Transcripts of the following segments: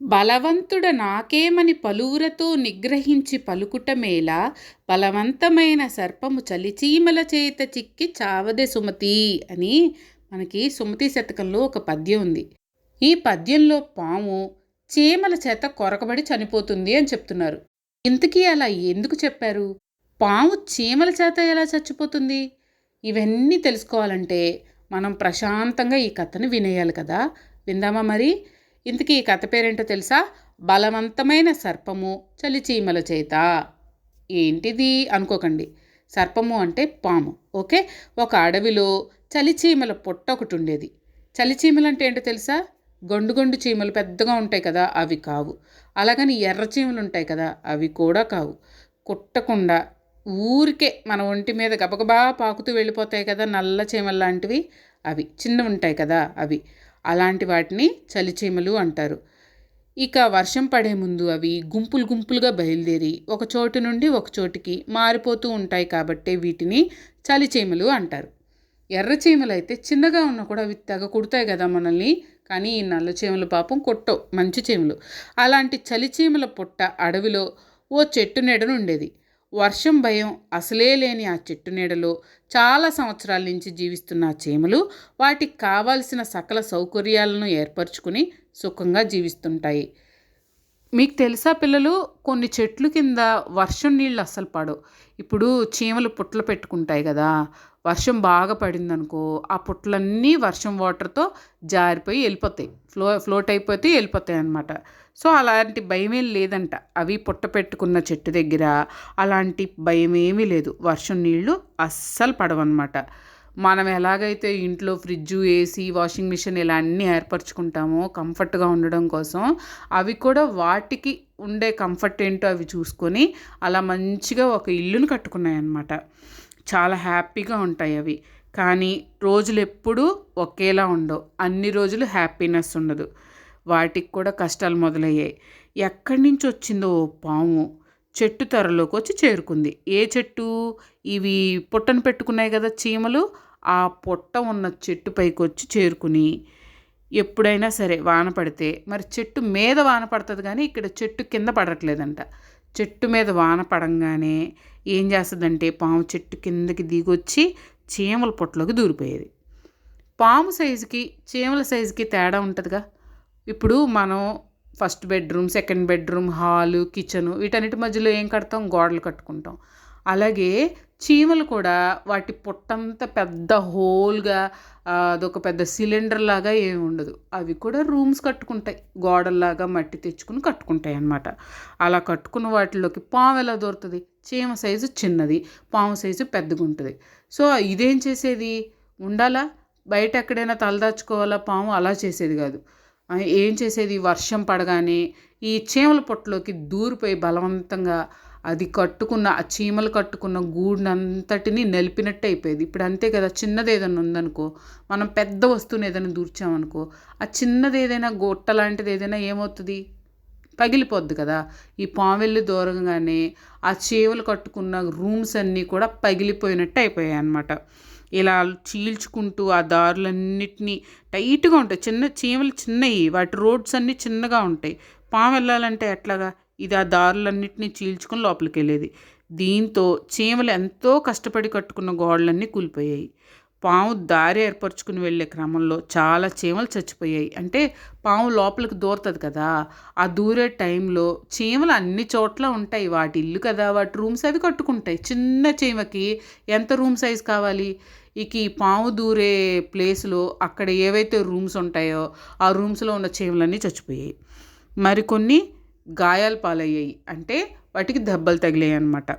బలవంతుడ నాకేమని పలువురతో నిగ్రహించి పలుకుటమేలా బలవంతమైన సర్పము చలిచీమల చేత చిక్కి చావదే సుమతి అని మనకి సుమతి శతకంలో ఒక పద్యం ఉంది. ఈ పద్యంలో పాము చీమల చేత కొరకబడి చనిపోతుంది అని చెప్తున్నారు. ఇంతకీ అలా ఎందుకు చెప్పారు? పాము చీమల చేత ఎలా చచ్చిపోతుంది? ఇవన్నీ తెలుసుకోవాలంటే మనం ప్రశాంతంగా ఈ కథను వినేయాలి కదా. విందామా మరి? ఇంతకీ ఈ కథ పేరేంటో తెలుసా? బలవంతమైన సర్పము చలిచీమల చేత. ఏంటిది? అనుకోకండి. సర్పము అంటే పాము ఓకే? ఒక అడవిలో చలిచీమల పొట్ట ఒకటి ఉండేది. చలిచీమలు అంటే ఏంటో తెలుసా? గొండు గొండు చీమలు పెద్దగా ఉంటాయి కదా అవి కావు. అలాగని ఎర్ర చీమలు ఉంటాయి కదా అవి కూడా కావు. కుట్టకుండా ఊరికే మన ఒంటి మీద గబగబా పాకుతూ వెళ్ళిపోతాయి కదా నల్ల చీమలు లాంటివి. అవి చిన్నవి ఉంటాయి కదా అవి. అలాంటి వాటిని చలిచీమలు అంటారు. ఇక వర్షం పడే ముందు అవి గుంపులు గుంపులుగా బయలుదేరి ఒక చోటు నుండి ఒక చోటికి మారిపోతూ ఉంటాయి కాబట్టే వీటిని చలిచీమలు అంటారు. ఎర్ర చీమలు అయితే చిన్నగా ఉన్నా కూడా అవి తెగ కుడతాయి కదా మనల్ని కానీ ఈ నల్ల చీమలు పాపం కొట్టవు మంచి చీమలు. అలాంటి చలిచీమల పుట్ట అడవిలో ఓ చెట్టు నీడను ఉండేది వర్షం భయం అసలే లేని ఆ చెట్టు నీడలో చాలా సంవత్సరాల నుంచి జీవిస్తున్న ఆ చీమలు వాటికి కావాల్సిన సకల సౌకర్యాలను ఏర్పరచుకుని సుఖంగా జీవిస్తుంటాయి. మీకు తెలుసా పిల్లలు కొన్ని చెట్లు కింద వర్షం నీళ్ళు అస్సలు పడవు. ఇప్పుడు చీమలు పుట్టలు పెట్టుకుంటాయి కదా వర్షం బాగా పడిందనుకో ఆ పుట్లన్నీ వర్షం వాటర్తో జారిపోయి వెళ్ళిపోతాయి. ఫ్లో ఫ్లోట్ అయిపోతే వెళ్ళిపోతాయి అనమాట సో అలాంటి భయం ఏం లేదంట. అవి పుట్ట పెట్టుకున్న చెట్టు దగ్గర అలాంటి భయం ఏమీ లేదు. వర్షం నీళ్ళు అస్సలు పడవన్నమాట. మనం ఎలాగైతే ఇంట్లో ఫ్రిడ్జు ఏసీ వాషింగ్ మిషన్ ఇలా అన్నీ ఏర్పరచుకుంటామో కంఫర్ట్గా ఉండడం కోసం అవి కూడా వాటికి ఉండే కంఫర్ట్ ఏంటో అవి చూసుకొని అలా మంచిగా ఒక ఇల్లును కట్టుకున్నాయి అన్నమాట చాలా హ్యాపీగా ఉంటాయి అవి. కానీ రోజులు ఎప్పుడూ ఒకేలా ఉండవు. అన్ని రోజులు హ్యాపీనెస్ ఉండదు. వాటికి కూడా కష్టాలు మొదలయ్యాయి. ఎక్కడి నుంచి వచ్చిందో ఓ పాము చెట్టు తరలోకి వచ్చి చేరుకుంది. ఏ చెట్టు? ఇవి పుట్టను పెట్టుకున్నాయి కదా చీమలు. ఆ పొట్ట ఉన్న చెట్టు పైకి వచ్చి చేరుకుని ఎప్పుడైనా సరే వాన పడితే మరి చెట్టు మీద వాన పడుతుంది కానీ ఇక్కడ చెట్టు కింద పడట్లేదంట. చెట్టు మీద వాన పడంగానే ఏం చేస్తుందంటే పాము చెట్టు కిందకి దిగొచ్చి చీమల పొట్టలోకి దూరిపోయేది. పాము సైజుకి చీమల సైజుకి తేడా ఉంటుందిగా. ఇప్పుడు మనం first bedroom second bedroom hall kitchen వీటన్నిటి మధ్యలో ఏం కడతాం? గోడలు కట్టుకుంటాం. అలాగే చీమలు కూడా వాటి పొట్టంతా పెద్ద హోల్గా అదొక పెద్ద సిలిండర్ లాగా ఏమి ఉండదు. అవి కూడా రూమ్స్ కట్టుకుంటాయి. గోడల్లాగా మట్టి తెచ్చుకుని కట్టుకుంటాయి అన్నమాట. అలా కట్టుకున్న వాటిలోకి పాము ఎలా దొరుకుతుంది చీమ సైజు చిన్నది పాము సైజు పెద్దగా ఉంటుంది. సో ఇదేం చేసేది? ఉండాలా? బయట ఎక్కడైనా తలదాచుకోవాలా పాము అలా చేసేది కాదు. ఏం చేసేది? వర్షం పడగానే ఈ చీమల పొట్టలోకి దూరిపోయి బలవంతంగా అది కట్టుకున్న ఆ చీమలు కట్టుకున్న గూడునంతటిని నలిపినట్టు అయిపోయేది. ఇప్పుడు అంతే కదా చిన్నది ఏదైనా ఉందనుకో మనం పెద్ద వస్తువుని ఏదైనా దూర్చామనుకో ఆ చిన్నది ఏదైనా గొట్ట లాంటిది ఏదైనా ఏమవుతుంది? పగిలిపోద్ది కదా. ఈ పామెల్లి దూరంగానే ఆ చీమలు కట్టుకున్న రూమ్స్ అన్నీ కూడా పగిలిపోయినట్టు అయిపోయాయి అన్నమాట. ఇలా చీల్చుకుంటూ ఆ దారులన్నిటినీ టైట్గా ఉంటాయి. చిన్న చీమలు చిన్నవి వాటి రోడ్స్ అన్నీ చిన్నగా ఉంటాయి. పాము వెళ్ళాలంటే ఎట్లాగా? ఇది ఆ దారులన్నింటినీ చీల్చుకుని లోపలికి వెళ్ళేది దీంతో చీమలు ఎంతో కష్టపడి కట్టుకున్న గోడలన్నీ కూలిపోయాయి. పాము దారి ఏర్పరచుకుని వెళ్ళే క్రమంలో చాలా చీమలు చచ్చిపోయాయి. అంటే పాము లోపలికి దూరుతుంది కదా. ఆ దూరే టైంలో చీమలు అన్ని చోట్ల ఉంటాయి. వాటి ఇల్లు కదా వాటి రూమ్స్ అవి కట్టుకుంటాయి. చిన్న చీమకి ఎంత రూమ్ సైజ్ కావాలి? ఇక ఈ పాము దూరే ప్లేస్లో అక్కడ ఏవైతే రూమ్స్ ఉంటాయో ఆ రూమ్స్లో ఉన్న చీమలన్నీ చచ్చిపోయాయి. మరికొన్ని గాయాలు పాలయ్యాయి. అంటే వాటికి దెబ్బలు తగిలాయి అన్నమాట.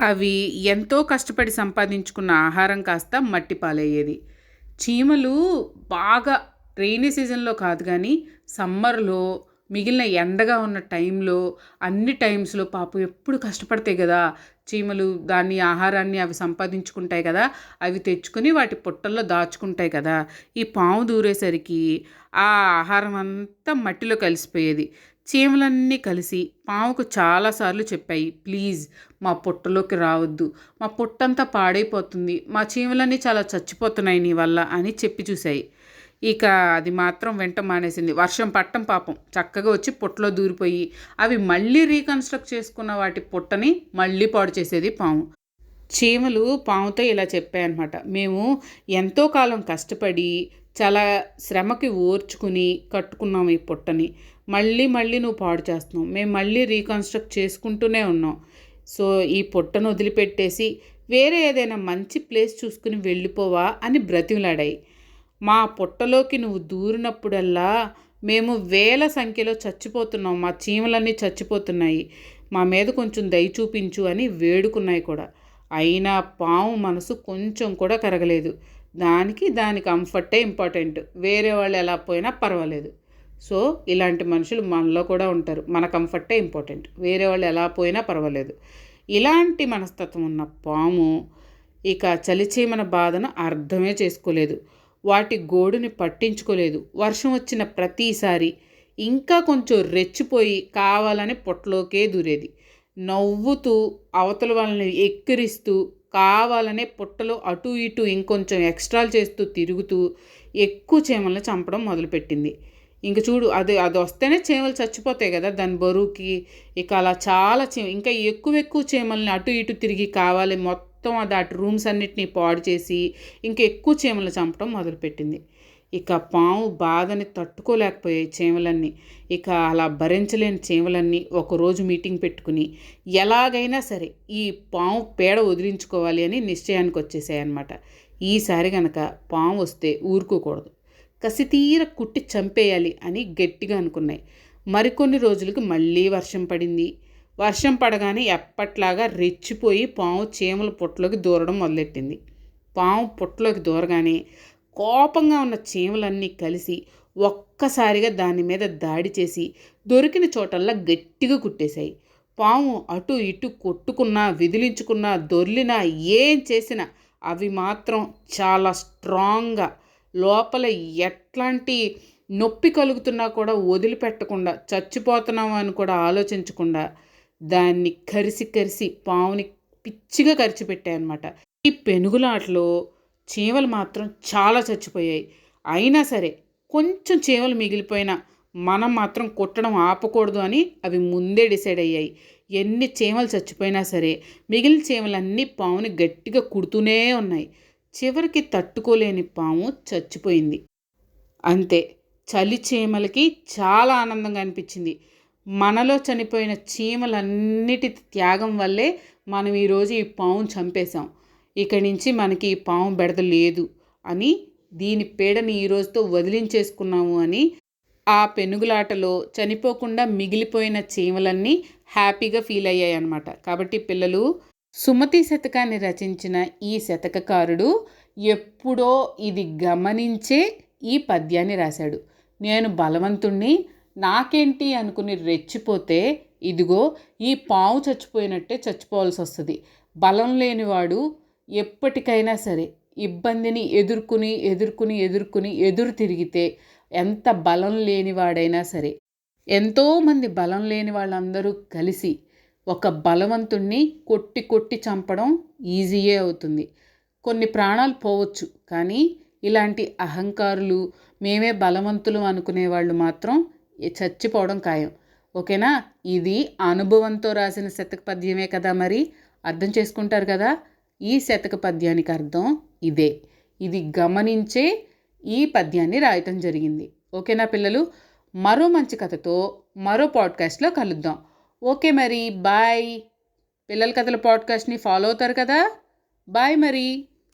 అవి ఎంతో కష్టపడి సంపాదించుకున్న ఆహారం కాస్త మట్టి పాలయ్యేది. చీమలు బాగా రెయినీ సీజన్లో కాదు కానీ సమ్మర్లో మిగిలిన ఎండగా ఉన్న టైంలో అన్ని టైమ్స్లో పాపం ఎప్పుడు కష్టపడతాయి కదా. చీమలు దాన్ని ఆహారాన్ని అవి సంపాదించుకుంటాయి కదా. అవి తెచ్చుకుని వాటి పుట్టల్లో దాచుకుంటాయి కదా. ఈ పాము దూరేసరికి ఆ ఆహారం అంతా మట్టిలో కలిసిపోయేది. చీమలన్నీ కలిసి పాముకు చాలాసార్లు చెప్పాయి ప్లీజ్ మా పుట్టలోకి రావద్దు. మా పుట్టంతా పాడైపోతుంది. మా చీమలన్నీ చాలా చచ్చిపోతున్నాయి నీ వల్ల అని చెప్పి చూశాయి. ఇక అది మాత్రం వెంట మానేసింది. వర్షం పట్టం పాపం. చక్కగా వచ్చి పుట్టలో దూరిపోయి అవి మళ్ళీ రీకన్స్ట్రక్ట్ చేసుకున్న వాటి పుట్టని మళ్ళీ పాడు చేసేది పాము. చీమలు పాముతో ఇలా చెప్పాయన్నమాట. మేము ఎంతో కాలం కష్టపడి చాలా శ్రమకి ఓర్చుకుని కట్టుకున్నాం ఈ పుట్టని. మళ్ళీ మళ్ళీ నువ్వు పాడు చేస్తున్నావు. మేము మళ్ళీ రీకన్స్ట్రక్ట్ చేసుకుంటూనే ఉన్నాం. సో ఈ పుట్టను వదిలిపెట్టేసి వేరే ఏదైనా మంచి ప్లేస్ చూసుకుని వెళ్ళిపోవా అని బ్రతిమలాడాయి. మా పుట్టలోకి నువ్వు దూరినప్పుడల్లా మేము వేల సంఖ్యలో చచ్చిపోతున్నాం. మా చీమలన్నీ చచ్చిపోతున్నాయి. మా మీద కొంచెం దయ చూపించు అని వేడుకున్నాయి కూడా. అయినా పాము మనసు కొంచెం కూడా కరగలేదు. దానికి దాని కంఫర్టే ఇంపార్టెంట్. వేరే వాళ్ళు ఎలా పోయినా పర్వాలేదు. సో ఇలాంటి మనుషులు మనలో కూడా ఉంటారు. మన కంఫర్టే ఇంపార్టెంట్. వేరే వాళ్ళు ఎలా పోయినా పర్వాలేదు. ఇలాంటి మనస్తత్వం ఉన్న పాము ఇక చలిచీమన బాధను అర్థమే చేసుకోలేదు. వాటి గోడుని పట్టించుకోలేదు. వర్షం వచ్చిన ప్రతిసారి ఇంకా కొంచెం రెచ్చిపోయి కావాలని పొట్టలోకే దూరేది. నవ్వుతూ అవతల వాళ్ళని ఎక్కిరిస్తూ కావాలనే పుట్టలో అటు ఇటు ఇంకొంచెం ఎక్స్ట్రాలు చేస్తూ తిరుగుతూ ఎక్కువ చీమలను చంపడం మొదలుపెట్టింది. ఇంక చూడు అది అది వస్తేనే చీమలు చచ్చిపోతాయి కదా దాని బరువుకి. ఇక అలా చాలా చీమ ఇంకా ఎక్కువ ఎక్కువ చీమల్ని అటు ఇటు తిరిగి కావాలి మొత్తం అది అటు రూమ్స్ అన్నిటినీ పాడు చేసి ఇంకా ఎక్కువ చీమలు చంపడం మొదలుపెట్టింది. ఇక పాము బాధని తట్టుకోలేకపోయాయి చీమలన్నీ. ఇక అలా భరించలేని చీమలన్నీ ఒకరోజు మీటింగ్ పెట్టుకుని ఎలాగైనా సరే ఈ పాము పేడ వదిలించుకోవాలి అని నిశ్చయానికి వచ్చేసాయి అనమాట ఈసారి గనక పాము వస్తే ఊరుకోకూడదు. కసితీర కుట్టి చంపేయాలి అని గట్టిగా అనుకున్నాయి. మరికొన్ని రోజులకు మళ్ళీ వర్షం పడింది. వర్షం పడగానే ఎప్పట్లాగా రెచ్చిపోయి పాము చీమల పుట్టలోకి దూరడం మొదలెట్టింది. పాము పుట్టలోకి దూరగానే కోపంగా ఉన్న చీమలన్నీ కలిసి ఒక్కసారిగా దాని మీద దాడి చేసి దొరికిన చోటల్లా గట్టిగా కుట్టేశాయి. పాము అటు ఇటు కొట్టుకున్నా విదిలించుకున్నా దొర్లినా ఏం చేసినా అవి మాత్రం చాలా స్ట్రాంగ్గా లోపల ఎట్లాంటి నొప్పి కలుగుతున్నా కూడా వదిలిపెట్టకుండా చచ్చిపోతున్నాము అని కూడా ఆలోచించకుండా దాన్ని కరిసి కరిసి పావుని పిచ్చిగా కరిచిపెట్టాయన్నమాట. ఈ పెనుగులాటలో చీమలు మాత్రం చాలా చచ్చిపోయాయి. అయినా సరే కొంచెం చీమలు మిగిలిపోయినా మనం మాత్రం కుట్టడం ఆపకూడదు అని అవి ముందే డిసైడ్ అయ్యాయి. ఎన్ని చీమలు చచ్చిపోయినా సరే మిగిలిన చీమలన్నీ పావుని గట్టిగా కుడుతూనే ఉన్నాయి. చివరికి తట్టుకోలేని పాము చచ్చిపోయింది. అంతే చలి చీమలకి చాలా ఆనందంగా అనిపించింది. మనలో చనిపోయిన చీమలన్నిటి త్యాగం వల్లే మనం ఈరోజు ఈ పావును చంపేశాం. ఇక్కడి నుంచి మనకి ఈ పాము బెడద లేదు అని దీని పీడని ఈ రోజుతో వదిలించేసుకున్నాము అని ఆ పెనుగులాటలో చనిపోకుండా మిగిలిపోయిన చీమలన్నీ హ్యాపీగా ఫీల్ అయ్యాయి అనమాట కాబట్టి పిల్లలు సుమతి శతకాన్ని రచించిన ఈ శతకకారుడు ఎప్పుడో ఇది గమనించే ఈ పద్యాన్ని రాశాడు. నేను బలవంతుణ్ణి నాకేంటి అనుకుని రెచ్చిపోతే ఇదిగో ఈ పావు చచ్చిపోయినట్టే చచ్చిపోవాల్సి వస్తుంది బలం లేనివాడు ఎప్పటికైనా సరే ఇబ్బందిని ఎదుర్కొని ఎదుర్కొని ఎదుర్కొని ఎదురు తిరిగితే ఎంత బలం లేనివాడైనా సరే ఎంతోమంది బలం లేని వాళ్ళందరూ కలిసి ఒక బలవంతుణ్ణి కొట్టి కొట్టి చంపడం ఈజీయే అవుతుంది. కొన్ని ప్రాణాలు పోవచ్చు కానీ ఇలాంటి అహంకారులు మేమే బలవంతులు అనుకునే వాళ్ళు మాత్రం చచ్చిపోవడం ఖాయం. ఓకేనా? ఇది అనుభవంతో రాసిన శతక పద్యమే కదా మరి? అర్థం చేసుకుంటారు కదా? ఈ శతక పద్యానికి అర్థం ఇదే. ఇది గమనించే ఈ పద్యాన్ని రాయటం జరిగింది. ఓకేనా పిల్లలు? మరో మంచి కథతో మరో పాడ్కాస్ట్లో కలుద్దాం. ఓకే మరి. బాయ్. పిల్లల కథల పాడ్కాస్ట్ని ఫాలో అవుతారు కదా? బాయ్ మరి.